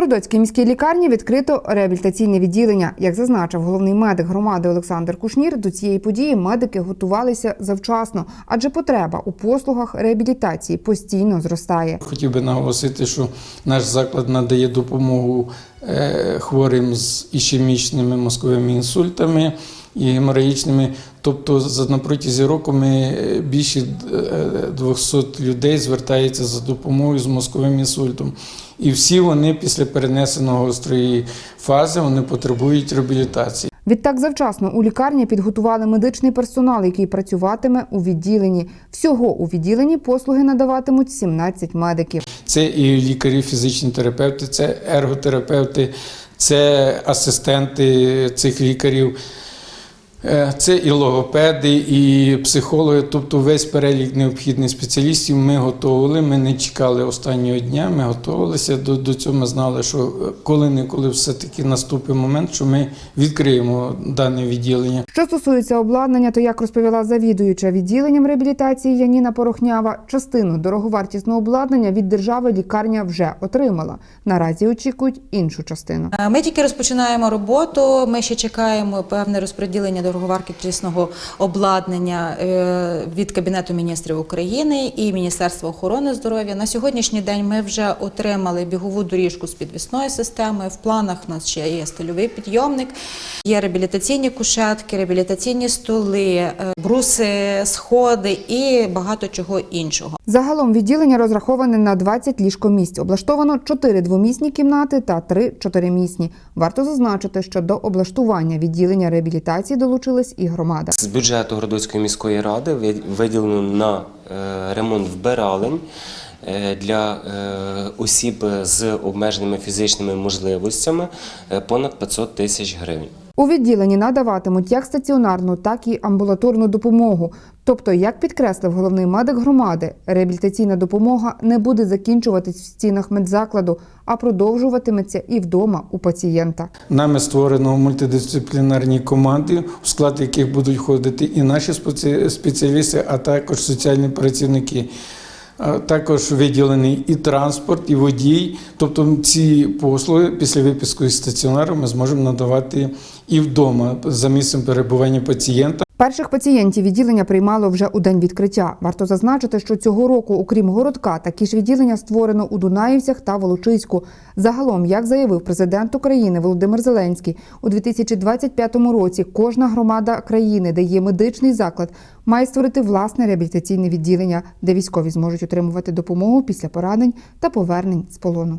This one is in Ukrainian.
Городоцькій міській лікарні відкрито реабілітаційне відділення. Як зазначив головний медик громади Олександр Кушнір, до цієї події медики готувалися завчасно, адже потреба у послугах реабілітації постійно зростає. Хотів би наголосити, що наш заклад надає допомогу е, хворим з ішемічними мозковими інсультами і геморагічними. Тобто, за на протязі року ми е, більше е, 200 людей звертається за допомогою з мозковим інсультом. І всі вони після перенесеного гострої фази вони потребують реабілітації. Відтак завчасно у лікарні підготували медичний персонал, який працюватиме у відділенні. Всього у відділенні послуги надаватимуть 17 медиків. Це і лікарі, фізичні терапевти, це ерготерапевти, це асистенти цих лікарів, е, це і логопеди, і психологи. Тобто весь перелік необхідних спеціалістів ми готували. Ми не чекали останнього дня, ми готувалися до, до цього. Ми знали, що коли-неколи все-таки наступить момент, що ми відкриємо дане відділення. Що стосується обладнання, то як розповіла завідуюча відділенням реабілітації Яніна Порохнява, частину дороговартісного обладнання від держави лікарня вже отримала. Наразі очікують іншу частину. Е, Ми тільки розпочинаємо роботу. Ми ще чекаємо певне розподілення дороговартісного обладнання е, від Кабінету міністрів України і Міністерства охорони здоров'я. На сьогоднішній день ми вже отримали бігову доріжку з підвісною системою. В планах у нас ще є стильовий підйомник, є реабілітаційні кушетки, реабілітаційні столи, е, бруси, сходи і багато чого іншого. Загалом відділення розраховане на 20 ліжкомісць. Облаштовано 4 двомісні кімнати та 3 чотиримісні. Варто зазначити, що до облаштування відділення реабілітації долучилась і громада. З бюджету Городоцької міської ради ви- виділено на е, ремонт вбиралень е, для е, осіб з обмеженими фізичними можливостями понад 500 тисяч гривень. У відділенні надаватимуть як стаціонарну, так і амбулаторну допомогу. Тобто, як підкреслив головний медик громади, реабілітаційна допомога не буде закінчуватись в стінах медзакладу, а продовжуватиметься і вдома у пацієнта. Нами створено мультидисциплінарні команди, у склад яких будуть входити і наші спеці- спеціалісти, а також соціальні працівники. Також виділений і транспорт, і водій. Тобто ці послуги після випуску із стаціонару ми зможемо надавати і вдома за місцем перебування пацієнта. Перших пацієнтів відділення приймало вже у день відкриття. Варто зазначити, що цього року, окрім городка, такі ж відділення створено у Дунаївцях та Волочиську. Загалом, як заявив президент України Володимир Зеленський, у 2025 році кожна громада країни, де є медичний заклад, має створити власне реабілітаційне відділення, де військові зможуть отримувати допомогу після поранень та повернень з полону.